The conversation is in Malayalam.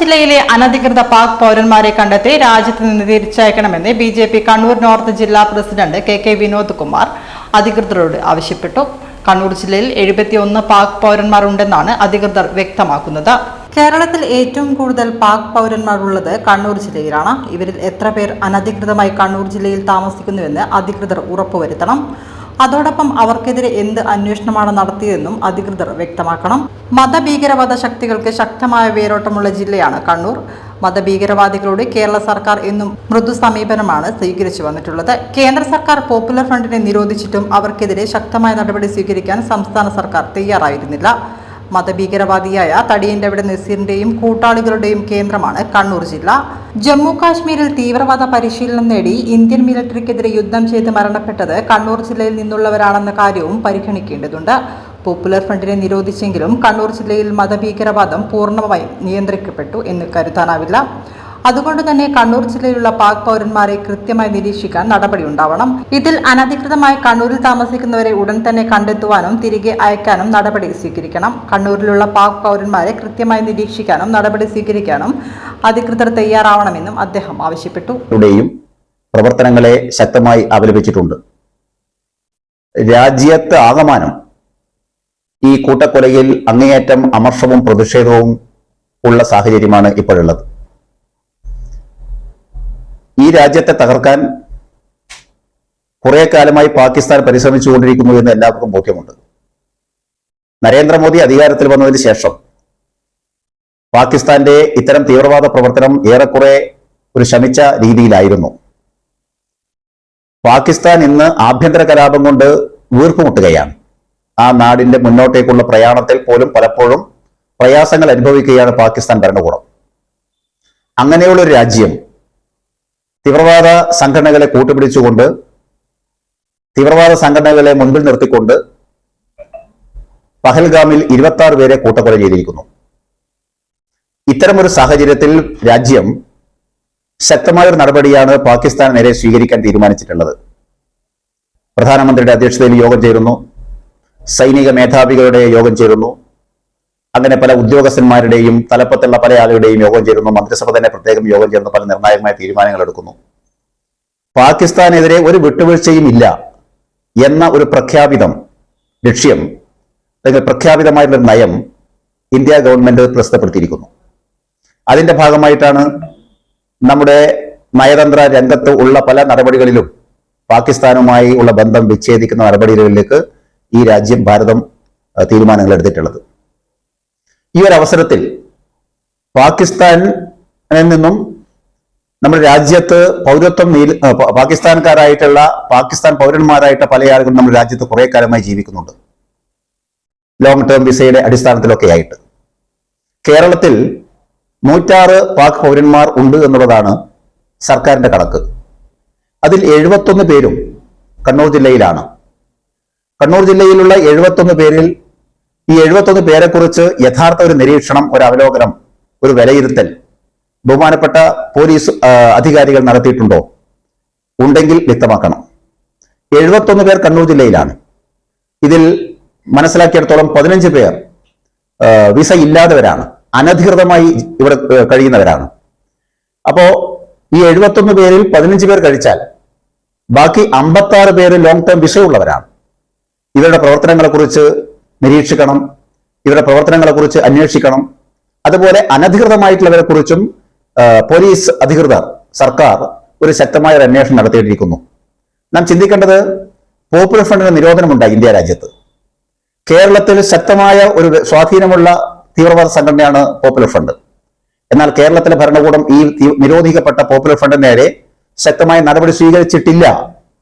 ജില്ലയിലെ അനധികൃത പാക് പൗരന്മാരെ കണ്ടെത്തി രാജ്യത്ത് നിന്ന് തിരിച്ചയക്കണമെന്ന് B J P Kannur north ജില്ലാ president K K Vinod Kumar അധികൃതരോട് ആവശ്യപ്പെട്ടു. കണ്ണൂർ ജില്ലയിൽ എഴുപത്തിയൊന്ന് പാക് പൗരന്മാർ ഉണ്ടെന്നാണ് അധികൃതർ വ്യക്തമാക്കുന്നത്. കേരളത്തിൽ ഏറ്റവും കൂടുതൽ പാക് പൗരന്മാർ ഉള്ളത് കണ്ണൂർ ജില്ലയിലാണ്. ഇവരിൽ എത്ര പേർ അനധികൃതമായി കണ്ണൂർ ജില്ലയിൽ താമസിക്കുന്നുവെന്ന് അധികൃതർ ഉറപ്പുവരുത്തണം. അതോടൊപ്പം അവർക്കെതിരെ എന്ത് അന്വേഷണമാണ് നടത്തിയതെന്നും അധികൃതർ വ്യക്തമാക്കണം. മതഭീകരവാദ ശക്തികൾക്ക് ശക്തമായ വേരോട്ടമുള്ള ജില്ലയാണ് കണ്ണൂർ. മതഭീകരവാദികളോട് കേരള സർക്കാർ എന്നും മൃദു സമീപനമാണ് സ്വീകരിച്ചു വന്നിട്ടുള്ളത്. കേന്ദ്ര സർക്കാർ പോപ്പുലർ ഫ്രണ്ടിനെ നിരോധിച്ചിട്ടും അവർക്കെതിരെ ശക്തമായ നടപടി സ്വീകരിക്കാൻ സംസ്ഥാന സർക്കാർ തയ്യാറായിരുന്നില്ല. മതഭീകരവാദിയായ തടിയന്റെവിടെ നസീറിന്റെയും കൂട്ടാളികളുടെയും കേന്ദ്രമാണ് കണ്ണൂർ ജില്ല. ജമ്മു കാശ്മീരിൽ തീവ്രവാദ പരിശീലനം നേടി ഇന്ത്യൻ മിലിറ്ററിക്കെതിരെ യുദ്ധം ചെയ്ത് മരണപ്പെട്ടത് കണ്ണൂർ ജില്ലയിൽ നിന്നുള്ളവരാണെന്ന കാര്യവും പരിഗണിക്കേണ്ടതുണ്ട്. പോപ്പുലർ ഫ്രണ്ടിനെ നിരോധിച്ചെങ്കിലും കണ്ണൂർ ജില്ലയിൽ മതഭീകരവാദം പൂർണമായും നിയന്ത്രിക്കപ്പെട്ടു എന്ന് കരുതാനാവില്ല. അതുകൊണ്ട് തന്നെ കണ്ണൂർ ജില്ലയിലുള്ള പാക് പൗരന്മാരെ കൃത്യമായി നിരീക്ഷിക്കാൻ നടപടി ഉണ്ടാവണം ഇതിൽ അനധികൃതമായി കണ്ണൂരിൽ താമസിക്കുന്നവരെ ഉടൻ തന്നെ കണ്ടെത്തുവാനും തിരികെ അയക്കാനും നടപടി സ്വീകരിക്കണം. കണ്ണൂരിലുള്ള പാക് പൗരന്മാരെ കൃത്യമായി നിരീക്ഷിക്കാനും നടപടി സ്വീകരിക്കാനും അധികൃതർ തയ്യാറാവണമെന്നും അദ്ദേഹം ആവശ്യപ്പെട്ടു. പ്രവർത്തനങ്ങളെ ശക്തമായി അപലപിച്ചിട്ടുണ്ട്. രാജ്യത്ത് ആകമാനം ഈ കൂട്ടക്കൊലയിൽ അങ്ങേയറ്റം അമർഷവും പ്രതിഷേധവും ഉള്ള സാഹചര്യമാണ് ഇപ്പോഴുള്ളത്. ഈ രാജ്യത്തെ തകർക്കാൻ കുറെ കാലമായി പാകിസ്ഥാൻ പരിശ്രമിച്ചുകൊണ്ടിരിക്കുന്നു എന്ന് എല്ലാവർക്കും ബോധ്യമുണ്ട്. നരേന്ദ്രമോദി അധികാരത്തിൽ വന്നതിന് ശേഷം പാകിസ്ഥാന്റെ ഇത്തരം തീവ്രവാദ പ്രവർത്തനം ഏറെക്കുറെ ഒരു ശമിച്ച രീതിയിലായിരുന്നു. പാകിസ്ഥാൻ ഇന്ന് ആഭ്യന്തര കലാപം കൊണ്ട് വീർപ്പുമുട്ടുകയാണ്. ആ നാടിന്റെ മുന്നോട്ടേക്കുള്ള പ്രയാണത്തിൽ പോലും പലപ്പോഴും പ്രയാസങ്ങൾ അനുഭവിക്കുകയാണ് പാകിസ്ഥാൻ ഭരണകൂടം. അങ്ങനെയുള്ള ഒരു രാജ്യം തീവ്രവാദ സംഘടനകളെ കൂട്ടുപിടിച്ചുകൊണ്ട് തീവ്രവാദ സംഘടനകളെ മുൻപിൽ നിർത്തിക്കൊണ്ട് പഹൽഗാമിൽ ഇരുപത്തി ആറ് പേരെ കൂട്ടക്കൊല ചെയ്തിരിക്കുന്നു. ഇത്തരമൊരു സാഹചര്യത്തിൽ രാജ്യം ശക്തമായ ഒരു നടപടിയാണ് പാകിസ്ഥാൻ നേരെ സ്വീകരിക്കാൻ തീരുമാനിച്ചിട്ടുള്ളത്. പ്രധാനമന്ത്രിയുടെ അധ്യക്ഷതയിൽ യോഗം ചേരുന്നു. സൈനിക മേധാവികളുടെ യോഗം ചേരുന്നു. അങ്ങനെ പല ഉദ്യോഗസ്ഥന്മാരുടെയും തലപ്പത്തുള്ള പല ആളുകളുടെയും യോഗം ചേരുന്നു. മന്ത്രിസഭ തന്നെ പ്രത്യേകം യോഗം ചേർന്ന് പല നിർണായകമായ തീരുമാനങ്ങൾ എടുക്കുന്നു. പാകിസ്ഥാനെതിരെ ഒരു വിട്ടുവീഴ്ചയും ഇല്ല എന്ന ഒരു പ്രഖ്യാപിതം ലക്ഷ്യം അല്ലെങ്കിൽ പ്രഖ്യാപിതമായിട്ടുള്ള നയം ഇന്ത്യ ഗവൺമെന്റ് പ്രസിദ്ധപ്പെടുത്തിയിരിക്കുന്നു. അതിന്റെ ഭാഗമായിട്ടാണ് നമ്മുടെ നയതന്ത്ര രംഗത്ത് ഉള്ള പല നടപടികളിലും പാകിസ്ഥാനുമായി ഉള്ള ബന്ധം വിച്ഛേദിക്കുന്ന നടപടികളിലേക്ക് ഈ രാജ്യം ഭാരതം തീരുമാനങ്ങൾ എടുത്തിട്ടുള്ളത്. ഈ ഒരു അവസരത്തിൽ പാകിസ്ഥാനിൽ നിന്നും നമ്മുടെ രാജ്യത്ത് പൗരത്വം പാകിസ്ഥാൻകാരായിട്ടുള്ള പാകിസ്ഥാൻ പൗരന്മാരായിട്ട് പല ആളുകളും നമ്മുടെ രാജ്യത്ത് കുറെ കാലമായി ജീവിക്കുന്നുണ്ട്. ലോങ് ടേം വിസയുടെ അടിസ്ഥാനത്തിലൊക്കെ ആയിട്ട്. കേരളത്തിൽ നൂറ്റാറ് പാക് പൗരന്മാർ ഉണ്ട് എന്നുള്ളതാണ് സർക്കാരിന്റെ കണക്ക്. അതിൽ എഴുപത്തൊന്ന് പേരും കണ്ണൂർ ജില്ലയിലാണ്. കണ്ണൂർ ജില്ലയിലുള്ള എഴുപത്തൊന്ന് പേരിൽ ഈ എഴുപത്തൊന്ന് പേരെക്കുറിച്ച് യഥാർത്ഥ ഒരു നിരീക്ഷണം ഒരു അവലോകനം ഒരു വിലയിരുത്തൽ ബഹുമാനപ്പെട്ട പോലീസ് അധികാരികൾ നടത്തിയിട്ടുണ്ടോ? ഉണ്ടെങ്കിൽ വ്യക്തമാക്കണം. എഴുപത്തൊന്ന് പേർ കണ്ണൂർ ജില്ലയിലാണ്. ഇതിൽ മനസ്സിലാക്കിയിടത്തോളം പതിനഞ്ച് പേർ വിസ ഇല്ലാത്തവരാണ്. അനധികൃതമായി ഇവിടെ കഴിയുന്നവരാണ്. അപ്പോ ഈ എഴുപത്തൊന്ന് പേരിൽ പതിനഞ്ച് പേർ കഴിച്ചാൽ ബാക്കി അമ്പത്തി ആറ് പേര് ലോങ് ടേം വിസയുള്ളവരാണ്. ഇവരുടെ പ്രവർത്തനങ്ങളെക്കുറിച്ച് നിരീക്ഷിക്കണം. ഇവരുടെ പ്രവർത്തനങ്ങളെക്കുറിച്ച് അന്വേഷിക്കണം. അതുപോലെ അനധികൃതമായിട്ടുള്ളവരെ കുറിച്ചും പോലീസ് അധികൃതർ സർക്കാർ ഒരു ശക്തമായ ഒരു അന്വേഷണം നടത്തിയിട്ടിരിക്കുന്നു. നാം ചിന്തിക്കേണ്ടത് പോപ്പുലർ ഫ്രണ്ടിന് നിരോധനമുണ്ടായി ഇന്ത്യ രാജ്യത്ത്. കേരളത്തിൽ ശക്തമായ ഒരു സ്വാധീനമുള്ള തീവ്രവാദ സംഘടനയാണ് പോപ്പുലർ ഫ്രണ്ട്. എന്നാൽ കേരളത്തിലെ ഭരണകൂടം ഈ നിരോധിക്കപ്പെട്ട പോപ്പുലർ ഫ്രണ്ടിന് നേരെ ശക്തമായ നടപടി സ്വീകരിച്ചിട്ടില്ല.